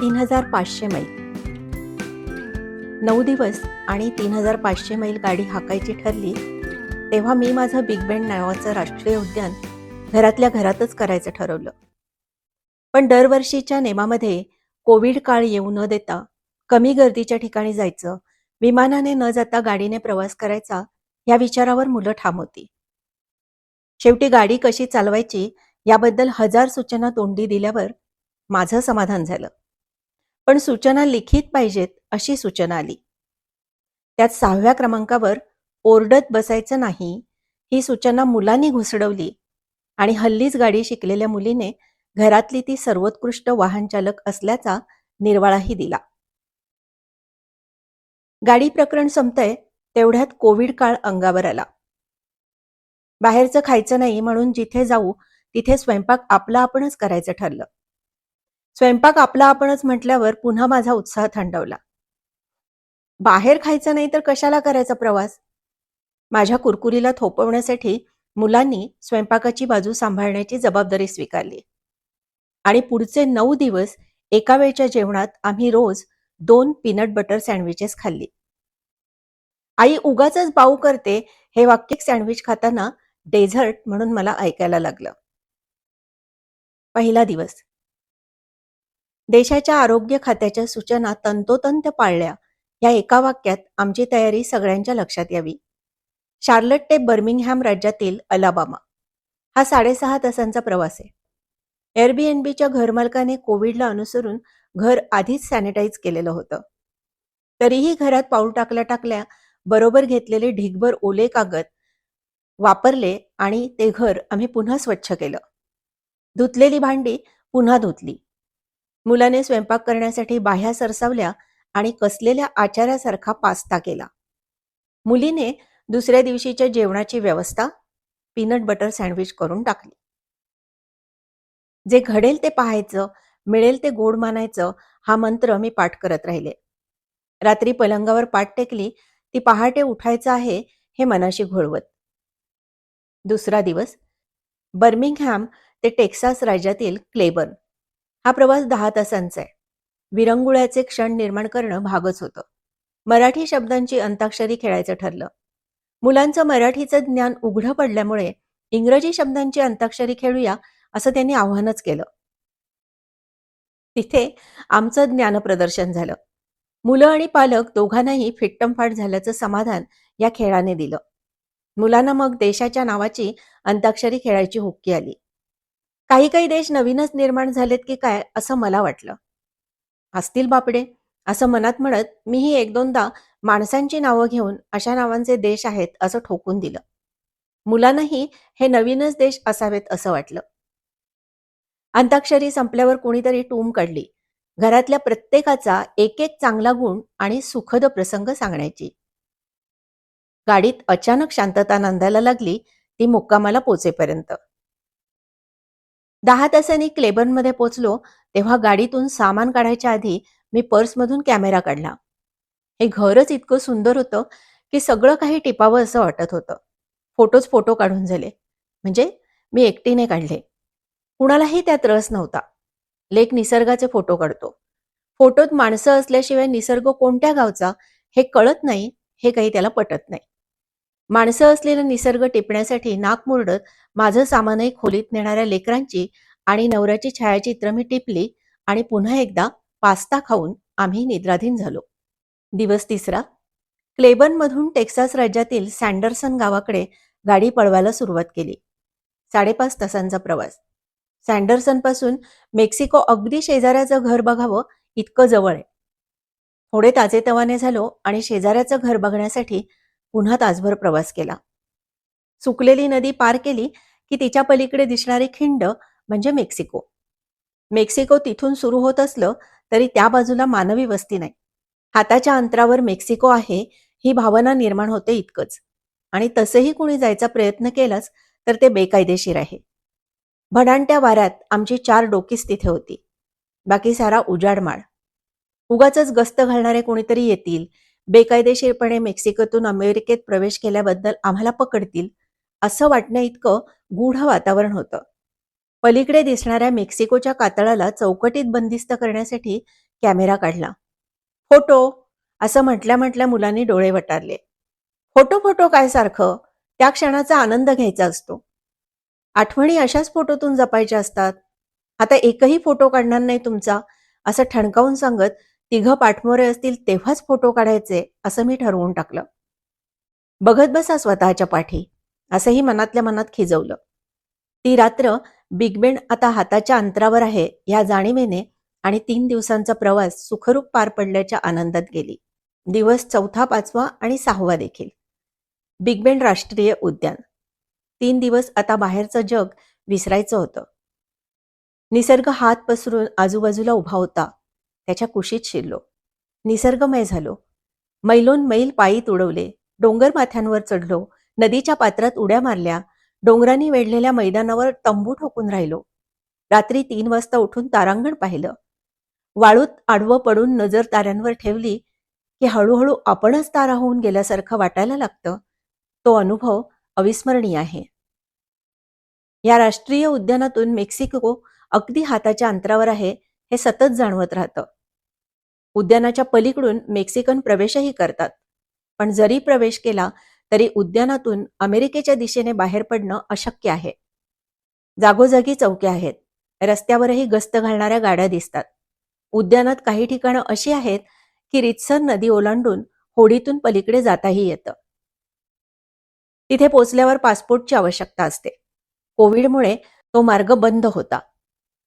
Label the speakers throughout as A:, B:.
A: तीन हजार पाचशे मैल. नऊ दिवस आणि तीन हजार पाचशे मैल गाडी हाकायची ठरली तेव्हा मी माझं बिग बँड नावाचं राष्ट्रीय उद्यान घरातल्या घरातच करायचं ठरवलं. पण दरवर्षीच्या नेमामध्ये कोविड काळ येऊ न देता कमी गर्दीच्या ठिकाणी जायचं विमानाने न जाता गाडीने प्रवास करायचा या विचारावर मुलं ठाम होती. शेवटी गाडी कशी चालवायची याबद्दल हजार सूचना तोंडी दिल्यावर माझं समाधान झालं. पण सूचना लिखित पाहिजेत अशी सूचना आली. त्यात सहाव्या क्रमांकावर ओरडत बसायचं नाही ही सूचना मुलांनी घुसडवली आणि हल्लीच गाडी शिकलेल्या मुलीने घरातली ती सर्वोत्कृष्ट वाहनचालक असल्याचा निर्वाळाही दिला. गाडी प्रकरण संपतंय तेवढ्यात कोविड काळ अंगावर आला. बाहेरचं खायचं नाही म्हणून जिथे जाऊ तिथे स्वयंपाक आपला आपणच करायचं ठरलं. स्वयंपाक आपला आपणच म्हटल्यावर पुन्हा माझा उत्साह थंडवला. बाहेर खायचं नाही तर कशाला करायचा प्रवास? माझ्या कुरकुरीला थोपवण्यासाठी मुलांनी स्वयंपाकाची बाजू सांभाळण्याची जबाबदारी स्वीकारली. आणि पुढचे नऊ दिवस एका वेळच्या जेवणात आम्ही रोज दोन पीनट बटर सँडविचेस खाल्ली. आई उगाच बाऊ करते हे वाक्य सँडविच खाताना डेझर्ट म्हणून मला ऐकायला लागलं. पहिला दिवस. देशाच्या आरोग्य खात्याच्या सूचना तंतोतंत पाळल्या. या एका वाक्यात आमची तयारी सगळ्यांच्या लक्षात यावी. शार्लट ते बर्मिंगहॅम राज्यातील अलाबामा. हा साडेसहा तासांचा प्रवास आहे. एअरबीएनबीच्या घरमालकाने कोविडला अनुसरून घर आधीच सॅनिटाईज केलेलं होतं. तरीही घरात पाऊल टाकल्या टाकल्या बरोबर घेतलेले ढिगभर ओले कागद वापरले आणि ते घर आम्ही पुन्हा स्वच्छ केलं. धुतलेली भांडी पुन्हा धुतली. मुलाने स्वयंपाक करण्यासाठी बाह्या सरसावल्या आणि कसलेल्या आचार्यासारखा पास्ता केला. मुलीने दुसऱ्या दिवशीच्या जेवणाची व्यवस्था पीनट बटर सँडविच करून टाकली. जे घडेल ते पाहायचं मिळेल ते गोड मानायचं हा मंत्र मी पाठ करत राहिले. रात्री पलंगावर पाठ टेकली ती पहाटे उठायचं आहे हे मनाशी घोळवत. दुसरा दिवस बर्मिंगहॅम ते टेक्सास राज्यातील क्लेबर्न. हा प्रवास दहा तासांचा आहे. विरंगुळ्याचे क्षण निर्माण करणं भागच होतं. मराठी शब्दांची अंताक्षरी खेळायचं ठरलं. मुलांचं मराठीचं ज्ञान उघडं पडल्यामुळे इंग्रजी शब्दांची अंताक्षरी खेळूया असं त्यांनी आव्हानच केलं. तिथे आमचं ज्ञानप्रदर्शन झालं. मुलं आणि पालक दोघांनाही फिट्टमफाट झाल्याचं समाधान या खेळाने दिलं. मुलांना मग देशाच्या नावाची अंताक्षरी खेळायची हुक्की आली. काही काही देश नवीनच निर्माण झालेत की काय असं मला वाटलं. असतील बापडे असं मनात म्हणत मीही एक दोनदा माणसांची नावं घेऊन अशा नावांचे देश आहेत असं ठोकून दिलं. मुलांनाही हे नवीनच देश असावेत असं वाटलं. अंताक्षरी संपल्यावर कोणीतरी टूम काढली. घरातल्या प्रत्येकाचा एक एक चांगला गुण आणि सुखद प्रसंग सांगण्याची. गाडीत अचानक शांतता नांदायला लागली ती मुक्कामाला पोचेपर्यंत. दहा तासांनी क्लेबर्नमध्ये पोचलो तेव्हा गाडीतून सामान काढायच्या आधी मी पर्समधून कॅमेरा काढला. हे घरच इतकं सुंदर होतं की सगळं काही टिपावं असं वाटत होतं. फोटोच फोटो काढून झाले. म्हणजे मी एकटीने काढले. कुणालाही त्यात रस नव्हता. लेक निसर्गाचे फोटो काढतो. फोटोत माणसं असल्याशिवाय निसर्ग कोणत्या गावचा हे कळत नाही हे काही त्याला पटत नाही. माणसं असलेला निसर्ग टिपण्यासाठी नाक मुरडत माझं सामानही खोलीत नेणाऱ्या लेकरांची आणि नवऱ्याची छायाचित्र मी टिपली आणि पुन्हा एकदा पास्ता खाऊन आम्ही निद्राधीन झालो. दिवस तिसरा. क्लेबनमधून टेक्सास राज्यातील सँडरसन गावाकडे गाडी पळवायला सुरुवात केली. साडेपाच तासांचा प्रवास. सँडरसनपासून मेक्सिको अगदी शेजाऱ्याचं घर बघावं इतकं जवळ आहे. थोडे ताजेतवाने झालो आणि शेजाऱ्याचं घर बघण्यासाठी पुन्हा तासभर प्रवास केला. सुकलेली नदी पार केली की तिच्या पलीकडे दिसणारी खिंड म्हणजे मेक्सिको. मेक्सिको तिथून सुरू होत असलं तरी त्या बाजूला मानवी वस्ती नाही. हाताच्या अंतरावर मेक्सिको आहे ही भावना निर्माण होते इतकंच. आणि तसंही कुणी जायचा प्रयत्न केलाच तर ते बेकायदेशीर आहे. भडांट्या वाऱ्यात आमची चार डोकीच तिथे होती. बाकी सारा उजाड माळ. उगाच गस्त घालणारे कोणीतरी येतील बेकायदेशीरपणे मेक्सिकोतून अमेरिकेत प्रवेश केल्याबद्दल आम्हाला पकडतील असं वाटण्या इतकं गूढ वातावरण होतं. पलीकडे दिसणाऱ्या मेक्सिकोच्या कातळाला चौकटीत बंदिस्त करण्यासाठी कॅमेरा काढला. फोटो असं म्हटल्या म्हटल्या मुलांनी डोळे वटारले. फोटो फोटो काय सारखं? त्या क्षणाचा आनंद घ्यायचा असतो. आठवणी अशाच फोटोतून जपायच्या असतात. आता एकही फोटो काढणार नाही तुमचा असं ठणकावून सांगत तिघं पाठमोरे असतील तेव्हाच फोटो काढायचे असं मी ठरवून टाकलं. बघत बसा स्वतःच्या पाठी असंही मनातल्या मनात खिजवलं. ती रात्र बिग बेन आता हाताच्या अंतरावर आहे या जाणीवेने आणि तीन दिवसांचा प्रवास सुखरूप पार पडल्याच्या आनंदात गेली. दिवस चौथा पाचवा आणि सहावा देखील. बिग बेन राष्ट्रीय उद्यान. तीन दिवस आता बाहेरचं जग विसरायचं होतं. निसर्ग हात पसरून आजूबाजूला उभा होता. त्याच्या कुशीत शिरलो. निसर्गमय झालो. मैलोन मैल पायी तुडवले. डोंगर माथ्यांवर चढलो. नदीच्या पात्रात उड्या मारल्या. डोंगरांनी वेढलेल्या मैदानावर तंबू ठोकून राहिलो. रात्री तीन वाजता उठून तारांगण पाहिलं. वाळूत आडवं पडून नजर ताऱ्यांवर ठेवली की हळूहळू आपणच तारा होऊन गेल्यासारखं वाटायला लागतं. तो अनुभव अविस्मरणीय आहे. या राष्ट्रीय उद्यानातून मेक्सिको अगदी हाताच्या अंतरावर आहे हे सतत जाणवत राहतं. उद्यानाच्या पलीकडून मेक्सिकन प्रवेशही करतात. पण जरी प्रवेश केला तरी उद्यानातून अमेरिकेच्या दिशेने बाहेर पडणं अशक्य आहे. जागोजागी चौक्या आहेत. रस्त्यावरही गस्त घालणाऱ्या गाड्या दिसतात. उद्यानात काही ठिकाणं अशी आहेत की रितसर नदी ओलांडून होडीतून पलीकडे जाताही येतं. तिथे पोचल्यावर पासपोर्टची आवश्यकता असते. कोविडमुळे तो मार्ग बंद होता.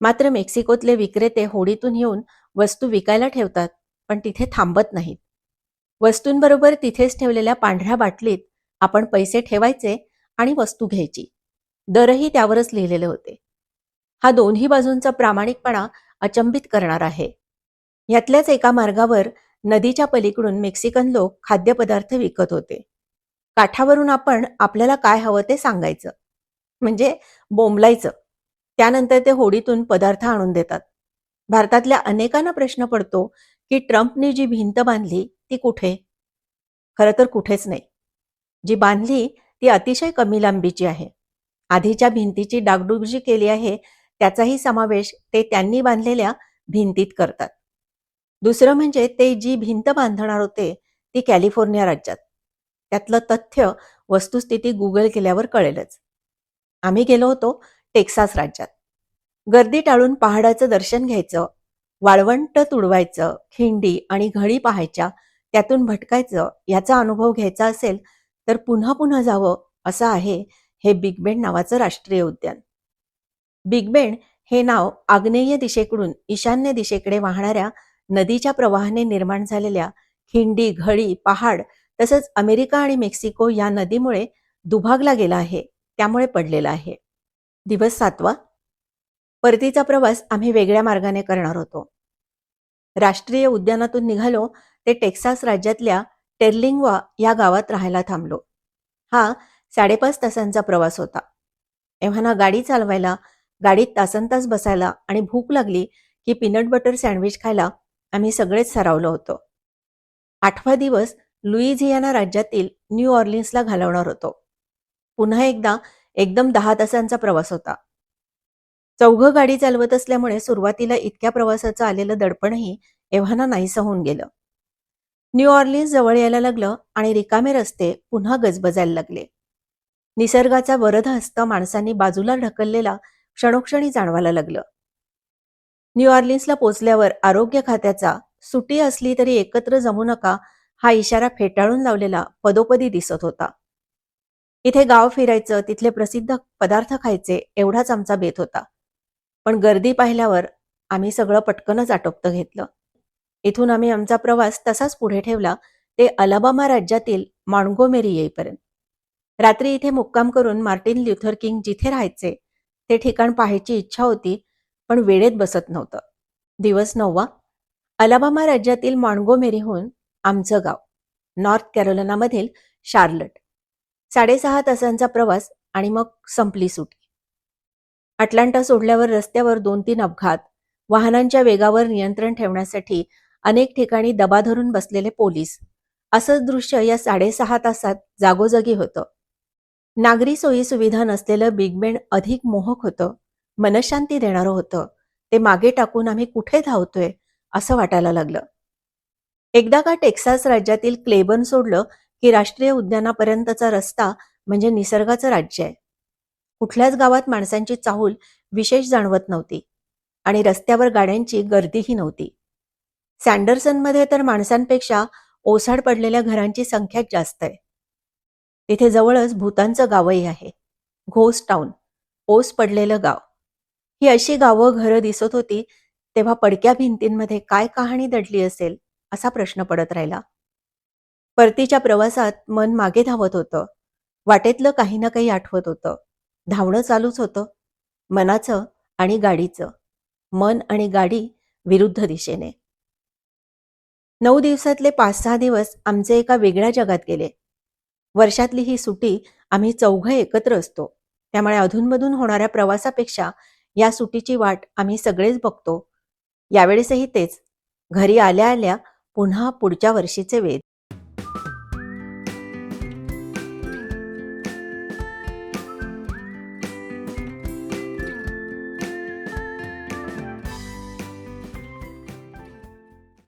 A: मात्र मेक्सिकोतले विक्रेते होडीतून येऊन वस्तू विकायला ठेवतात पण तिथे थांबत नाहीत. वस्तूंबरोबर तिथेच ठेवलेल्या पांढऱ्या बाटलीत आपण पैसे ठेवायचे आणि वस्तू घ्यायची. दरही त्यावरच लिहिलेले होते. हा दोन्ही बाजूंचा प्रामाणिकपणा अचंबित करणार आहे. यातल्याच एका मार्गावर नदीच्या पलीकडून मेक्सिकन लोक खाद्यपदार्थ विकत होते. काठावरून आपण आपल्याला काय हवं ते सांगायचं. म्हणजे बोंबलायचं. त्यानंतर ते होडीतून पदार्थ आणून देतात. भारतातल्या अनेकांना प्रश्न पडतो की ट्रम्पने जी भिंत बांधली ती कुठे? खरं तर कुठेच नाही. जी बांधली ती अतिशय कमी लांबीची आहे. आधीच्या भिंतीची डागडुजी केली आहे त्याचाही समावेश ते त्यांनी बांधलेल्या भिंतीत करतात. दुसरं म्हणजे ते जी भिंत बांधणार होते ती कॅलिफोर्निया राज्यात. त्यातलं तथ्य वस्तुस्थिती गुगल केल्यावर कळेलच. आम्ही गेलो होतो टेक्सास राज्यात. गर्दी टाळून पहाडाचं दर्शन घ्यायचं वाळवंट तुडवायचं खिंडी आणि घडी पाहायच्या त्यातून भटकायचं याचा अनुभव घ्यायचा असेल तर पुन्हा पुन्हा जावं असं आहे हे बिग बेंड नावाचं राष्ट्रीय उद्यान. बिग बेंड हे नाव आग्नेय दिशेकडून ईशान्य दिशेकडे वाहणाऱ्या नदीच्या प्रवाहाने निर्माण झालेल्या खिंडी घडी पहाड तसंच अमेरिका आणि मेक्सिको या नदीमुळे दुभागला गेला आहे त्यामुळे पडलेला आहे. दिवस सातवा. परतीचा प्रवास आम्ही वेगळ्या मार्गाने करणार होतो. राष्ट्रीय उद्यानातून निघालो ते टेक्सास राज्यातल्या टेर्लिंगवा या गावात राहायला थांबलो. हा साडेपाच तासांचा प्रवास होता. एव्हाना गाडी चालवायला गाडीत तासन तास बसायला आणि भूक लागली की पीनट बटर सँडविच खायला आम्ही सगळेच सरावलो होतो. आठवा दिवस लुईझियाना राज्यातील न्यू ऑर्लिन्सला घालवणार होतो. पुन्हा एकदा एकदम दहा तासांचा प्रवास होता. चौघं गाडी चालवत असल्यामुळे सुरुवातीला इतक्या प्रवासाचं आलेलं दडपणही एव्हाना नाहीसं होऊन गेलं. न्यू ऑर्लिन्स जवळ यायला लागलं आणि रिकामे रस्ते पुन्हा गजबजायला लागले. निसर्गाचा वरद हस्त माणसांनी बाजूला ढकललेला क्षणोक्षणी जाणवायला लागलं. न्यू ऑर्लिन्सला पोचल्यावर आरोग्य खात्याचा सुटी असली तरी एकत्र जमू नका हा इशारा फेटाळून लावलेला पदोपदी दिसत होता. इथे गाव फिरायचं तिथले प्रसिद्ध पदार्थ खायचे एवढाच आमचा बेत होता. पण गर्दी पाहिल्यावर आम्ही सगळं पटकनच आटोपतं घेतलं. इथून आम्ही आमचा प्रवास तसाच पुढे ठेवला ते अलाबामा राज्यातील माणगोमेरी येईपर्यंत. रात्री इथे मुक्काम करून मार्टिन ल्युथर किंग जिथे राहायचे ते ठिकाण पाहायची इच्छा होती पण वेळेत बसत नव्हतं. दिवस नववा. अलाबामा राज्यातील माणगोमेरीहून आमचं गाव नॉर्थ कॅरोलिनामधील शार्लट. साडेसहा तासांचा प्रवास आणि मग संपली सुटी. अटलांटा सोडल्यावर रस्त्यावर दोन तीन अपघात वाहनांच्या वेगावर नियंत्रण ठेवण्यासाठी अनेक ठिकाणी दबा धरून बसलेले पोलीस. असंच दृश्य या साडेसहा तासात जागोजागी होतं. नागरी सोयी सुविधा नसलेलं बिग बेन अधिक मोहक होतं मनशांती देणारं होतं. ते मागे टाकून आम्ही कुठे धावतोय असं वाटायला लागलं. एकदा का टेक्सास राज्यातील क्लेबन सोडलं की राष्ट्रीय उद्यानापर्यंतचा रस्ता म्हणजे निसर्गाचं राज्य आहे. कुठल्याच गावात माणसांची चाहूल विशेष जाणवत नव्हती आणि रस्त्यावर गाड्यांची गर्दीही नव्हती. सँडरसनमध्ये तर माणसांपेक्षा ओसाड पडलेल्या घरांची संख्याच जास्त आहे. तिथे जवळच भूतांचं गावही आहे. घोस टाउन ओस पडलेलं गाव. ही अशी गावं घरं दिसत होती तेव्हा पडक्या भिंतींमध्ये काय कहाणी दडली असेल असा प्रश्न पडत राहिला. परतीच्या प्रवासात मन मागे धावत होतं. वाटेतलं काही ना काही आठवत होतं. धावणं चालूच होतं. मनाचं आणि गाडीचं. मन आणि गाडी विरुद्ध दिशेने. नऊ दिवसातले पाच सहा दिवस आमचे एका वेगळ्या जगात गेले. वर्षातली ही सुटी आम्ही चौघं एकत्र असतो. त्यामुळे अधूनमधून होणाऱ्या प्रवासापेक्षा या सुटीची वाट आम्ही सगळेच बघतो. यावेळेसही तेच. घरी आल्या आल्या पुन्हा पुढच्या वर्षीचे वेध.